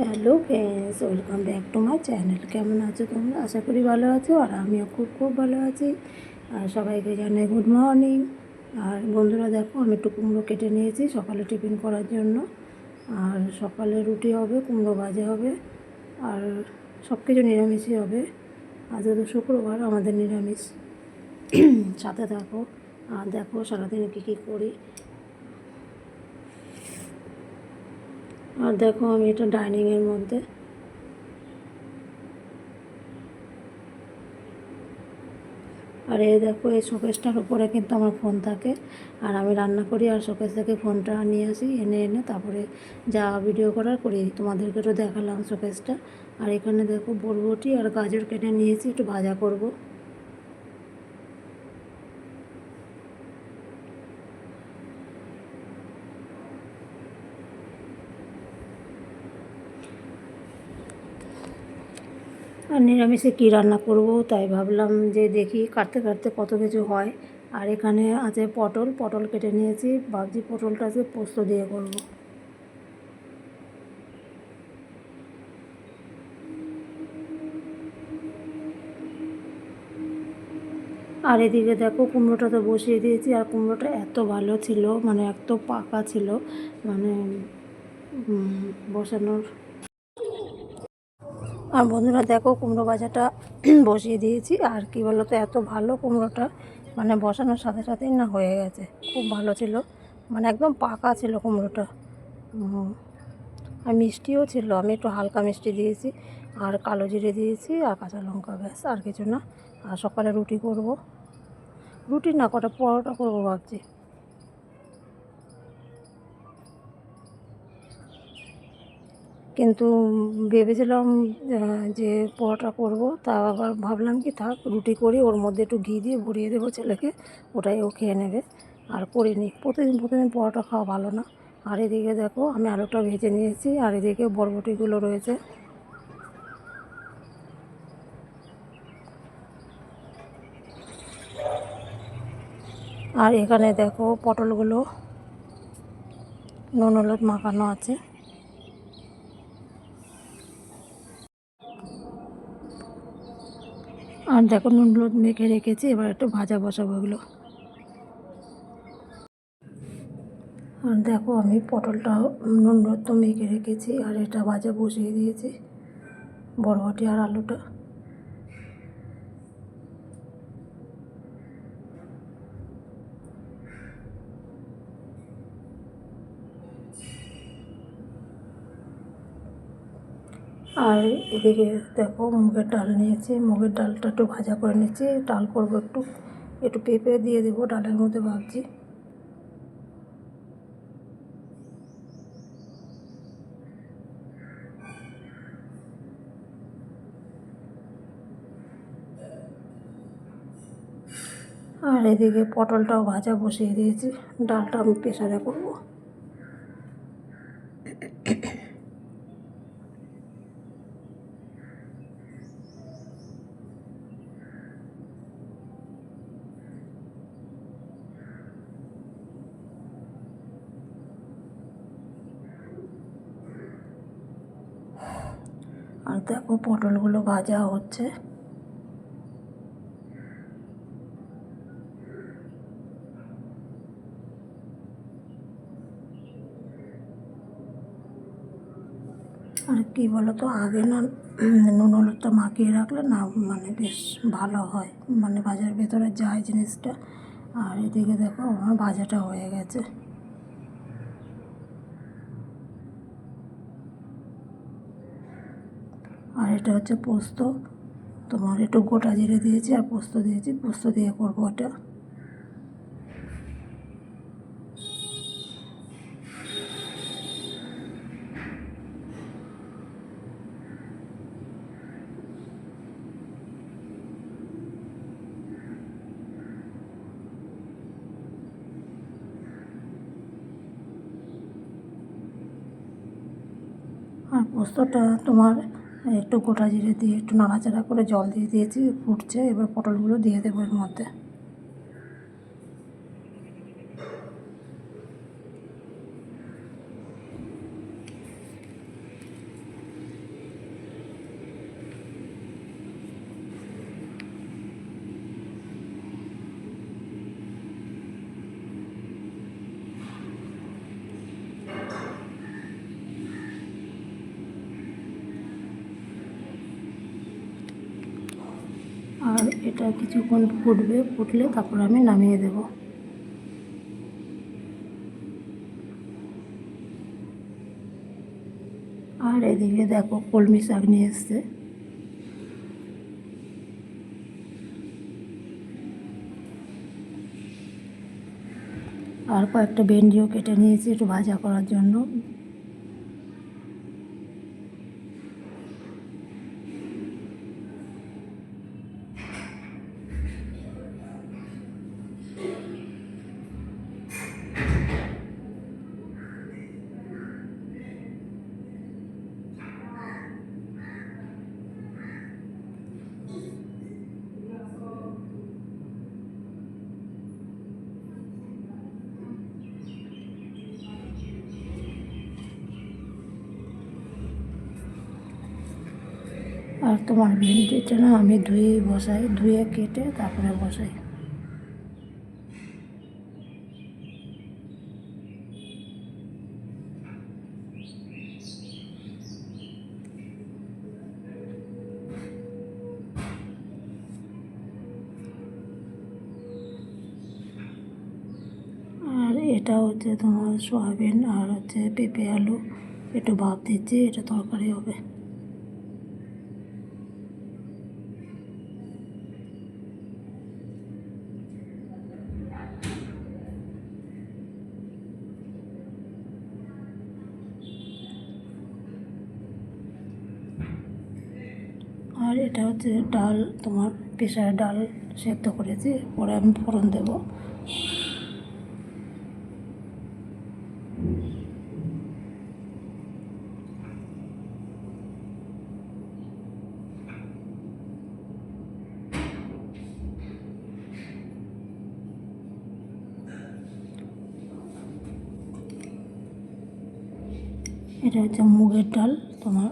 Hello friends welcome back to my channel কেমন আছো তোমরা? আশা করি ভালো আছো আর আমিও খুব খুব ভালো আছি। আর সবাইকে জানাই গুড মর্নিং আর বন্ধুরা দেখো, আমি একটু কুমড়ো কেটে নিয়েছি সকালে টিফিন করার জন্য। আর সকালে রুটি হবে, কুমড়ো ভাজা হবে, আর সব কিছু নিরামিষই হবে। আজ তো শুক্রবার, আমাদের নিরামিষ। সাথে থাকো। আর দেখো সারাদিন কী কী করি। আর দেখো আমি এটা ডাইনিংয়ের মধ্যে। আর এই দেখো, এই শোকেসটার উপরে কিন্তু আমার ফোন থাকে। আর আমি রান্না করি আর শোকেস থেকে ফোনটা নিয়ে আসি, এনে এনে তারপরে যা ভিডিও করার করি। তোমাদেরকে তো দেখালাম শোকেসটা। আর এখানে দেখো বরবটি আর গাজর কেটে নিয়েছি, একটু ভাজা করব। আর নিরামিষে কী রান্না করব তাই ভাবলাম যে দেখি কাটতে কাটতে কত কিছু হয়। আর এখানে আছে পটল পটল কেটে নিয়েছি, ভাবছি পটলটা আছে পোস্ত দিয়ে করব। আর এদিকে দেখো কুমড়োটা তো বসিয়ে দিয়েছি, আর কুমড়োটা এত ভালো ছিল মানে এত পাকা ছিল মানে বসানোর আর বন্ধুরা দেখো কুমড়ো ভাজাটা বসিয়ে দিয়েছি। আর কি বলো তো এত ভালো কুমড়োটা মানে বসানোর সাথে সাথেই না হয়ে গেছে। খুব ভালো ছিল। মানে একদম পাকা ছিল কুমড়োটা। আর মিষ্টিও ছিল। আমি একটু হালকা মিষ্টি দিয়েছি। আর কালো জিরে দিয়েছি। আর কাঁচা লঙ্কা ব্যাস, আর কিছু না। আর সকালে রুটি করব। রুটি না, কটা পরোটা করব ভাবছি। কিন্তু ভেবেছিলাম যে পরোটা করব। তা আবার ভাবলাম কি, থাক, রুটি করি, ওর মধ্যে একটু ঘি দিয়ে ভরিয়ে দেবো ছেলেকে, ওটাই ও খেয়ে নেবে। আর করিনি। প্রতিদিন প্রতিদিন পরোটা খাওয়া ভালো না। আর এদিকে দেখো, আমি আলুটা ভেজে নিয়েছি, আর এদিকে বরবটিগুলো রয়েছে। আর এখানে দেখো পটলগুলো, নুন, হলুদ মাখানো আছে। আর দেখো নুন মেখে রেখেছি, এবার একটু ভাজা বসাবো এগুলো। আর দেখো আমি পটলটা নুন তো মেখে রেখেছি, আর এটা ভাজা বসিয়ে দিয়েছি, বরবটি আর আলুটা। আর এদিকে দেখো মুগের ডাল নিয়েছি, মুগের ডালটা একটু ভাজা করে নিচ্ছি, ডাল করব একটু একটু পেঁপে দিয়ে দেবো ডালের মধ্যে ভাবছি। আর এদিকে পটলটাও ভাজা বসিয়ে দিয়েছি, ডালটা আমি প্রেশারে করব। আর দেখো পটলগুলো ভাজা হচ্ছে। আর কি বলো তো আগে না নুন হলুদটা মাখিয়ে রাখলে না মানে বেশ ভালো হয়। মানে ভাজার ভেতরে যায় জিনিসটা। আর এদিকে দেখো আমার ভাজাটা হয়ে গেছে আর এটা হচ্ছে পোস্ত। তোমার একটু গোটা জিরে দিয়েছি আর পোস্ত দিয়েছি। পোস্ত দিয়ে করব এটা। আর পোস্তটা তোমার একটু গোটা জিরে দিয়ে একটু নাড়াচাড়া করে জল দিয়ে দিয়েছি, ফুটছে। এবার পটলগুলো দিয়ে দেবো এর মধ্যে। এটা কিছুক্ষণ ফুটবে, ফুটলে তারপর আমি নামিয়ে দেব। আর এদিকে দেখো কলমি শাক নিয়ে এসছে। আর কয়েকটা ভেন্ডিও কেটে নিয়েছি একটু ভাজা করার জন্য। আর তোমার ভেন্ডিটা না আমি ধুয়ে বসাই, ধুয়ে কেটে তারপরে বসাই। এটা হচ্ছে তোমার সয়াবিন আর হচ্ছে পেঁপে আলু। একটু ভাপ দিচ্ছি, এটা তরকারি হবে আর এটা হচ্ছে ডাল, তোমার প্রেশার ডাল সেদ্ধ করেছি, পরে আমি ফোড়ন দেবো। এটা হচ্ছে মুগের ডাল, তোমার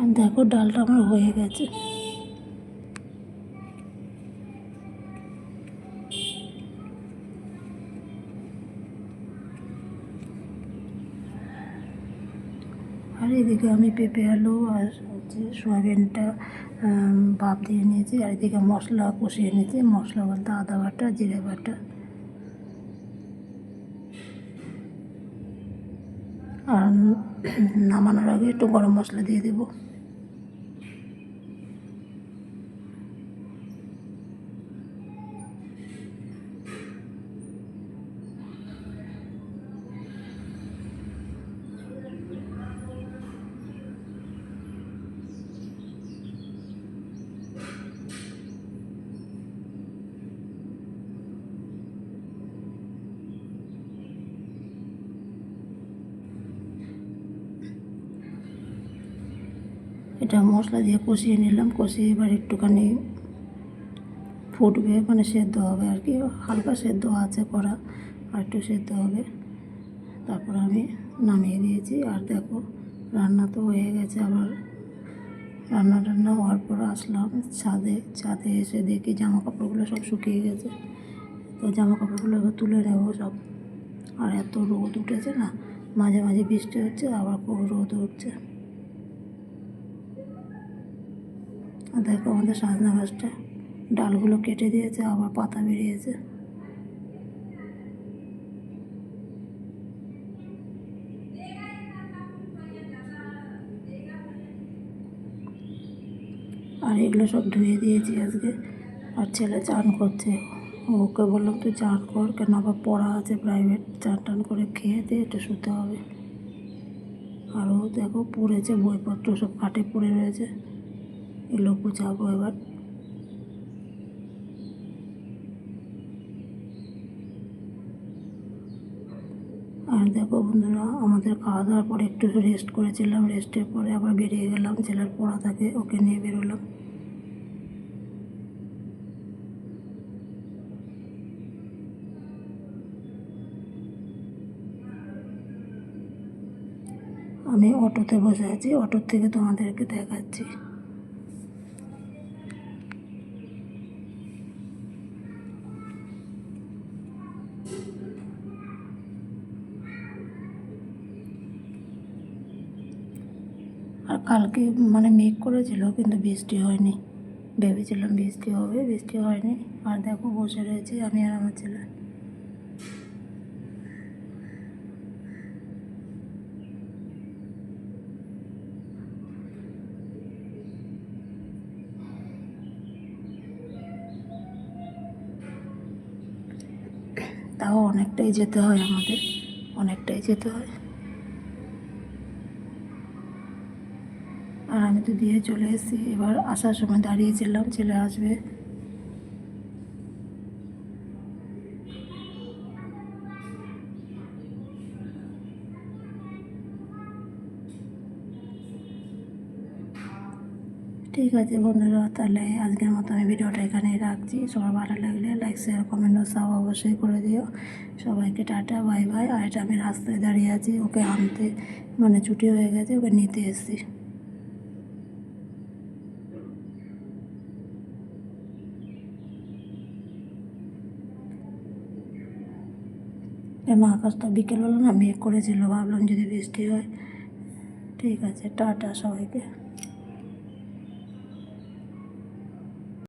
আর দেখো ডালটা আমার হয়ে গেছে। আর এদিকে আমি পেঁপে আলু আর হচ্ছে সয়াবিনটা ভাপ দিয়ে নিয়েছি। আর এদিকে মশলা কষিয়ে নিয়েছি। মশলা বলতে আদা বাটা, জিরে বাটা। আর নামানোর আগে একটু গরম মশলা দিয়ে দেবো। এটা মশলা দিয়ে কষিয়ে নিলাম, কষিয়ে এবার একটুখানি ফুটবে মানে সেদ্ধ হবে আর কি। হালকা সেদ্ধ আছে করা, আর একটু সেদ্ধ হবে। তারপর আমি নামিয়ে দিয়েছি। আর দেখো, রান্না তো হয়ে গেছে আবার। রান্না টান্না হওয়ার পর আসলাম ছাদে। ছাদে এসে দেখি জামা কাপড়গুলো সব শুকিয়ে গেছে। তো জামা কাপড়গুলো এবার তুলে নেব সব। আর এত রোদ উঠেছে না, মাঝে মাঝে বৃষ্টি হচ্ছে, আবার খুব রোদ উঠছে। দেখো আমাদের সাজনা গাছটা ডালগুলো কেটে দিয়েছে, আবার পাতা বেরিয়েছে। আর এগুলো সব ধুয়ে দিয়েছি আজকে। আর ছেলে চান করছে। ওকে বললাম, তুই চান কর, কেন আবার পড়া আছে প্রাইভেট চান টান করে খেয়ে দিয়ে একটু শুতে হবে। আরও দেখো পড়েছে, বইপত্র সব খাটে পড়ে রয়েছে। এগুলো গুছাবো এবার। আর দেখো বন্ধুরা, আমাদের খাওয়া দাওয়ার পরে একটু রেস্ট করেছিলাম রেস্টের পরে আবার বেরিয়ে গেলাম ছেলের পড়া থাকে ওকে নিয়ে বেরোলাম। আমি অটোতে বসে আছি, অটোর থেকে তোমাদেরকে দেখাচ্ছি আর কালকে মানে মেঘ করেছিল, কিন্তু বৃষ্টি হয়নি। ভেবেছিলাম বৃষ্টি হবে, বৃষ্টি হয়নি। আর দেখো বসে রয়েছি আমি আর আমার ছেলে। তাও অনেকটাই যেতে হয় আমাদের, অনেকটাই যেতে হয়। আর দিয়ে চলে এসেছি। এবার আসার সময় দাঁড়িয়েছিলাম ছেলে আসবে। ঠিক আছে বন্ধুরা, তাহলে আজকের মতো আমি ভিডিওটা এখানেই রাখছি। সবার ভালো লাগলে লাইক শেয়ার কমেন্ট ও সাব অবশ্যই করে দিও। সবাইকে টাটা বাই বাই আর এটা আমি রাস্তায় দাঁড়িয়ে আছি, ওকে আনতে মানে ছুটি হয়ে গেছে, ওকে নিতে এসেছি। এমন আকাশটা বিকেলবেলা না মেঘ করেছিল ভাবলাম যদি বৃষ্টি হয়। ঠিক আছে টাটা সবাইকে।